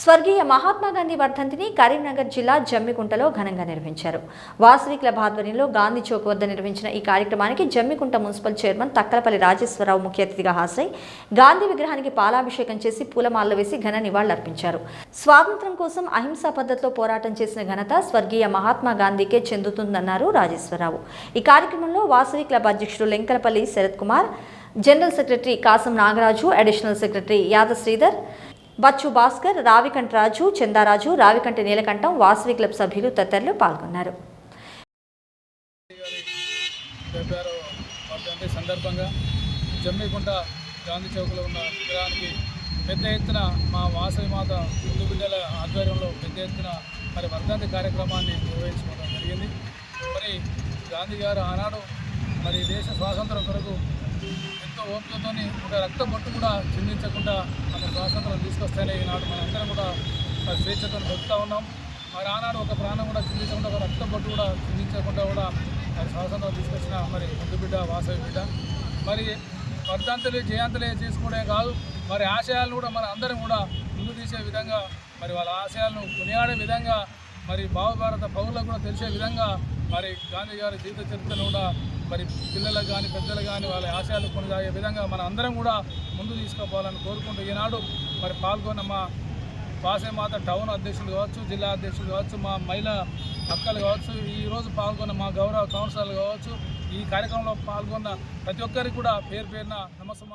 స్వర్గీయ మహాత్మా గాంధీ వర్ధంతిని కరీంనగర్ జిల్లా జమ్మికుంటలో ఘనంగా నిర్వహించారు. వాసవి క్లబ్ ఆధ్వర్యంలో గాంధీ చౌక్ వద్ద నిర్వహించిన ఈ కార్యక్రమానికి జమ్మికుంట మున్సిపల్ చైర్మన్ తక్కలపల్లి రాజేశ్వరరావు ముఖ్య అతిథిగా హాజరై గాంధీ విగ్రహానికి పాలాభిషేకం చేసి పూలమాలలు వేసి ఘన నివాళులర్పించారు స్వాతంత్ర్యం కోసం అహింసా పద్ధతిలో పోరాటం చేసిన ఘనత స్వర్గీయ మహాత్మా గాంధీకే చెందుతుందన్నారు రాజేశ్వరరావు. ఈ కార్యక్రమంలో వాసవి క్లబ్ అధ్యక్షుడు Lenkalapalli Sharath Kumar general secretary Kasam Nagaraju additional secretary Yada Sridhar Bachu Bhaskar Ravikanta Raju Chandaraju Ravikanti Neelakantam Vasavi club సభ్యులు తదితరులు పాల్గొన్నారు. సందర్భంగా జమ్మికుంట గాంధీ చౌక్లో ఉన్న విగ్రహానికి పెద్ద ఎత్తున మా వాసవి మాత ముందు బిడ్డల ఆధ్వర్యంలో పెద్ద ఎత్తున మరి వర్ధంతి కార్యక్రమాన్ని నిర్వహించుకోవడం జరిగింది. మరి గాంధీ గారు ఆనాడు మరి దేశ స్వాతంత్రం కొరకు ఎంతో ఒక రక్త బొట్టు కూడా చిందించకుండా మన స్వాతంత్రం తీసుకొస్తేనే ఈనాడు మనందరం కూడా మరి స్వేచ్ఛతో బతుకుతూ ఉన్నాం. మరి ఆనాడు ఒక ప్రాణం కూడా చిందించకుండా ఒక రక్త బొట్టు కూడా చిందించకుండా కూడా మరి స్వాతంత్రం తీసుకొచ్చిన మరి ముందు బిడ్డ వాసవి బిడ్డ. మరి వర్ధంతులు జయంతులే చేసుకోవడమే కాదు మరి ఆశయాలను కూడా మన అందరం కూడా ముందు తీసే విధంగా మరి వాళ్ళ ఆశయాలను కొనియాడే విధంగా మరి భారత పౌరులకు కూడా తెలిసే విధంగా మరి గాంధీ గారి జీవిత చరిత్రను కూడా మరి పిల్లలకు కానీ పెద్దలకు కానీ వాళ్ళ ఆశయాలు కొనసాగే విధంగా మన అందరం కూడా ముందు తీసుకుపోవాలని కోరుకుంటూ ఈనాడు మరి పాల్గొన్న మా పాసేమాత టౌన్ అధ్యక్షులు కావచ్చు జిల్లా అధ్యక్షులు కావచ్చు మా మహిళా అక్కలు కావచ్చు ఈరోజు పాల్గొన్న మా గౌరవ కౌన్సిలర్లు కావచ్చు ఈ కార్యక్రమంలో పాల్గొన్న ప్రతి ఒక్కరికి కూడా పేరు పేరున నమస్సమాజం